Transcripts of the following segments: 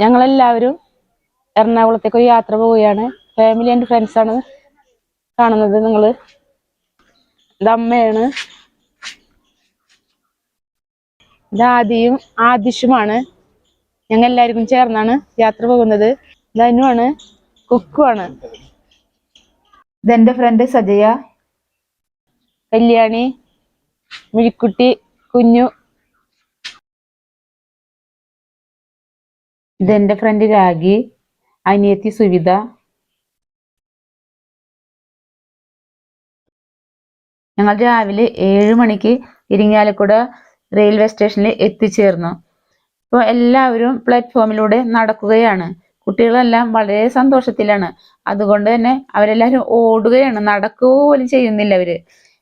ഞങ്ങളെല്ലാവരും എറണാകുളത്തേക്ക് ഒരു യാത്ര പോവുകയാണ്. ഫാമിലി ആൻഡ് ഫ്രണ്ട്സ് ആണ് കാണുന്നത് നിങ്ങൾ ഇത് അമ്മയാണ്. ഇത് ആദിയും ആദിഷുമാണ്. ഞങ്ങൾ എല്ലാവർക്കും ചേർന്നാണ് യാത്ര പോകുന്നത്. ധനുവാണ് കുക്കുമാണ് ഇതെന്റെ ഫ്രണ്ട് സജയ കല്യാണി മിഴിക്കുട്ടി കുഞ്ഞു ഇതെന്റെ ഫ്രണ്ട് രാഗി അനിയത്തി സുവിത. ഞങ്ങൾ രാവിലെ ഏഴ് മണിക്ക് ഇരിങ്ങാലക്കുട റെയിൽവേ സ്റ്റേഷനിൽ എത്തിച്ചേർന്നു. ഇപ്പോൾ എല്ലാവരും പ്ലാറ്റ്ഫോമിലൂടെ നടക്കുകയാണ്. കുട്ടികളെല്ലാം വളരെ സന്തോഷത്തിലാണ്. അതുകൊണ്ട് തന്നെ അവരെല്ലാവരും ഓടുകയാണ്. നടക്കുക പോലും ചെയ്യുന്നില്ല അവർ.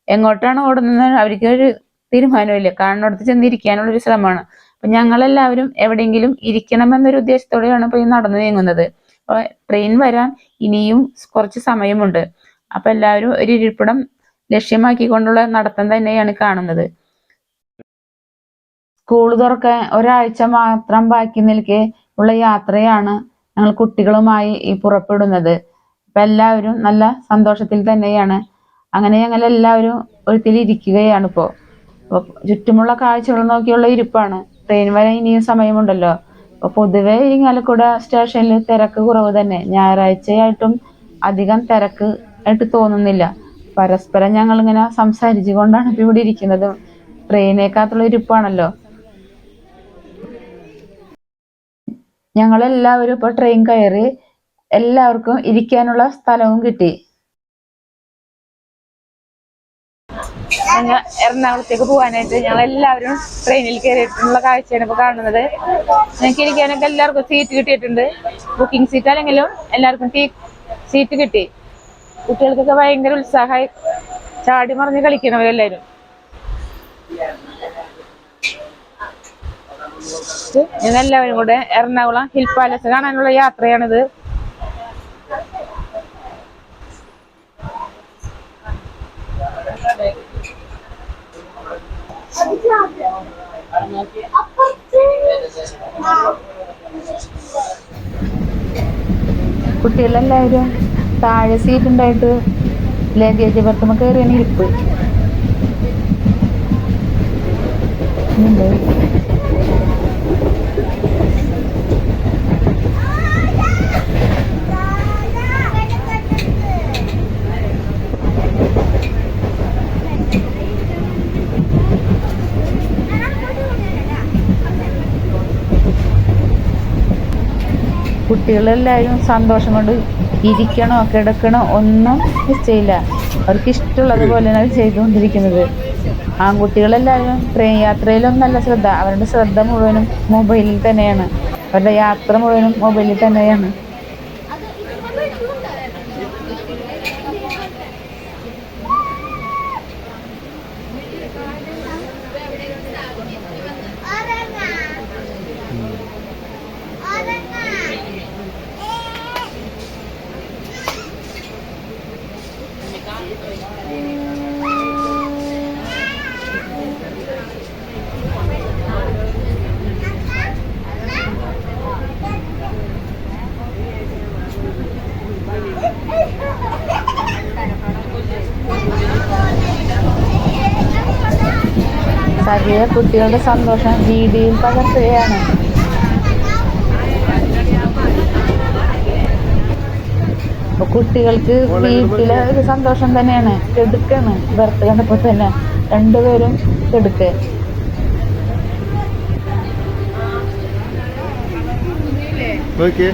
എങ്ങോട്ടാണ് ഓടുന്നത് അവർക്ക് ഒരു തീരുമാനമില്ല കാണുന്നിടത്ത് ചെന്നിരിക്കാനുള്ള ഒരു ശ്രമമാണ്. അപ്പൊ ഞങ്ങളെല്ലാവരും എവിടെയെങ്കിലും ഇരിക്കണമെന്നൊരു ഉദ്ദേശത്തോടെയാണ് ഇപ്പൊ ഈ നടന്നു നീങ്ങുന്നത്. അപ്പൊ ട്രെയിൻ വരാൻ ഇനിയും കുറച്ച് സമയമുണ്ട്. അപ്പൊ എല്ലാവരും ഒരു ഇരിപ്പിടം ലക്ഷ്യമാക്കിക്കൊണ്ടുള്ള നടത്തം തന്നെയാണ് കാണുന്നത്. സ്കൂൾ തുറക്കാൻ ഒരാഴ്ച മാത്രം ബാക്കി നിൽക്കെ ഉള്ള യാത്രയാണ് ഞങ്ങൾ കുട്ടികളുമായി ഈ പുറപ്പെടുന്നത്. അപ്പൊ എല്ലാവരും നല്ല സന്തോഷത്തിൽ തന്നെയാണ്. അങ്ങനെ ഞങ്ങൾ എല്ലാവരും ഒഴുത്തിലിരിക്കുകയാണ് ഇപ്പോൾ അപ്പോൾ ചുറ്റുമുള്ള കാഴ്ചകൾ നോക്കിയുള്ള ഇരിപ്പാണ്. ട്രെയിൻ വരാൻ ഇനിയും സമയമുണ്ടല്ലോ. അപ്പോൾ പൊതുവെ ഇരിങ്ങാലക്കുട സ്റ്റേഷനിൽ തിരക്ക് കുറവ് തന്നെ. ഞായറാഴ്ചയായിട്ടും അധികം തിരക്ക് ആയിട്ട് തോന്നുന്നില്ല. പരസ്പരം ഞങ്ങൾ ഇങ്ങനെ സംസാരിച്ചു കൊണ്ടാണ് ഇപ്പൊ ഇവിടെ ഇരിക്കുന്നത്. ട്രെയിനേക്കാത്തുള്ള ഇരിപ്പാണല്ലോ. ഞങ്ങളെല്ലാവരും ഇപ്പൊ ട്രെയിൻ കയറി എല്ലാവർക്കും ഇരിക്കാനുള്ള സ്ഥലവും കിട്ടി. ഞങ്ങൾ എറണാകുളത്തേക്ക് പോകാനായിട്ട് ഞങ്ങൾ എല്ലാവരും ട്രെയിനിൽ കയറിയിട്ടുള്ള കാഴ്ചയാണ് ഇപ്പൊ കാണുന്നത്. ഞങ്ങൾക്ക് ഇരിക്കാനൊക്കെ എല്ലാവർക്കും സീറ്റ് കിട്ടിയിട്ടുണ്ട്. ബുക്കിംഗ് സീറ്റ് അല്ലെങ്കിലും എല്ലാവർക്കും സീറ്റ് കിട്ടി. കുട്ടികൾക്കൊക്കെ ഭയങ്കര ഉത്സാഹമായി ചാടി മറിഞ്ഞ് കളിക്കണവരെല്ലാവരും ഞങ്ങൾ എല്ലാവരും കൂടെ എറണാകുളം ഹിൽ പാലസ് കാണാനുള്ള യാത്രയാണിത്. കുട്ടികളെല്ലാവരും താഴെ സീറ്റ് ഉണ്ടായിട്ട് ലഗേജ് ബർത്തുമ്പോൾ കയറിയാണ് ഇരിപ്പ് ഉണ്ട്. കുട്ടികളെല്ലാവരും സന്തോഷം കൊണ്ട് ഇരിക്കണോ കിടക്കണോ ഒന്നും നിശ്ചയില്ല. അവർക്ക് ഇഷ്ടമുള്ളത് പോലെയാണ് അവർ ചെയ്തുകൊണ്ടിരിക്കുന്നത്. ആൺകുട്ടികളെല്ലാവരും ട്രെയിൻ യാത്രയിലും നല്ല ശ്രദ്ധ. അവരുടെ ശ്രദ്ധ മുഴുവനും മൊബൈലിൽ തന്നെയാണ്. അവരുടെ യാത്ര മുഴുവനും മൊബൈലിൽ തന്നെയാണ്. സജീവ കുട്ടികളുടെ സന്തോഷം വീഡിയോയിൽ പകർത്തുകയാണ് കുട്ടികൾക്ക് വീട്ടിലെ ഒരു സന്തോഷം തന്നെയാണ്. കെടുക്കാണ്. ബർത്ത് കണ്ടപ്പോ തന്നെ രണ്ടുപേരും കെടുക്ക. നോക്കിയേ.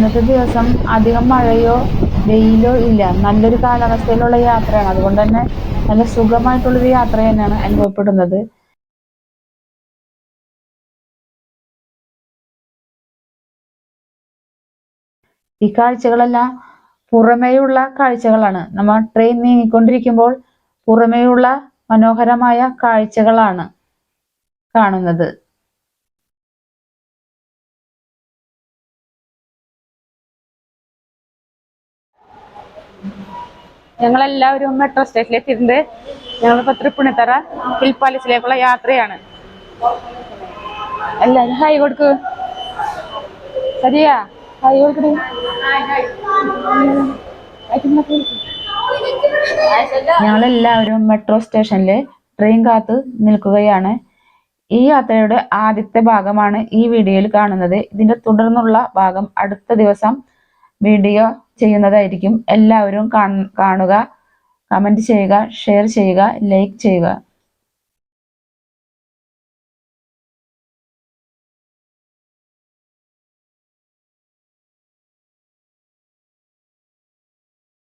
ഇന്നത്തെ ദിവസം അധികം മഴയോ വെയിലോ ഇല്ല. നല്ലൊരു കാലാവസ്ഥയിലുള്ള യാത്രയാണ്. അതുകൊണ്ട് തന്നെ നല്ല സുഖമായിട്ടുള്ളൊരു യാത്ര തന്നെയാണ് അനുഭവപ്പെടുന്നത്. ഈ കാഴ്ചകളെല്ലാം പുറമേയുള്ള കാഴ്ചകളാണ്. നമ്മൾ ട്രെയിൻ നീങ്ങിക്കൊണ്ടിരിക്കുമ്പോൾ പുറമേയുള്ള മനോഹരമായ കാഴ്ചകളാണ് കാണുന്നത്. ഞങ്ങളെല്ലാവരും മെട്രോ സ്റ്റേഷനിലെത്തിയിട്ടുണ്ട് ഞങ്ങളിപ്പോ തൃപ്പൂണിത്തറ ഹിൽ പാലസിലേക്കുള്ള യാത്രയാണ്. എല്ലാരും ഹായ് കൊടുക്ക്. സരിയാ ഹായ് കൊടുക്കണേ ഞങ്ങളെല്ലാവരും മെട്രോ സ്റ്റേഷനിൽ ട്രെയിൻ കാത്ത് നിൽക്കുകയാണ്. ഈ യാത്രയുടെ ആദ്യത്തെ ഭാഗമാണ് ഈ വീഡിയോയിൽ കാണുന്നത്. ഇതിന്റെ തുടർന്നുള്ള ഭാഗം അടുത്ത ദിവസം വീഡിയോ ചെയ്യുന്നതായിരിക്കും. എല്ലാവരും കാണുക കമന്റ് ചെയ്യുക ഷെയർ ചെയ്യുക ലൈക്ക് ചെയ്യുക.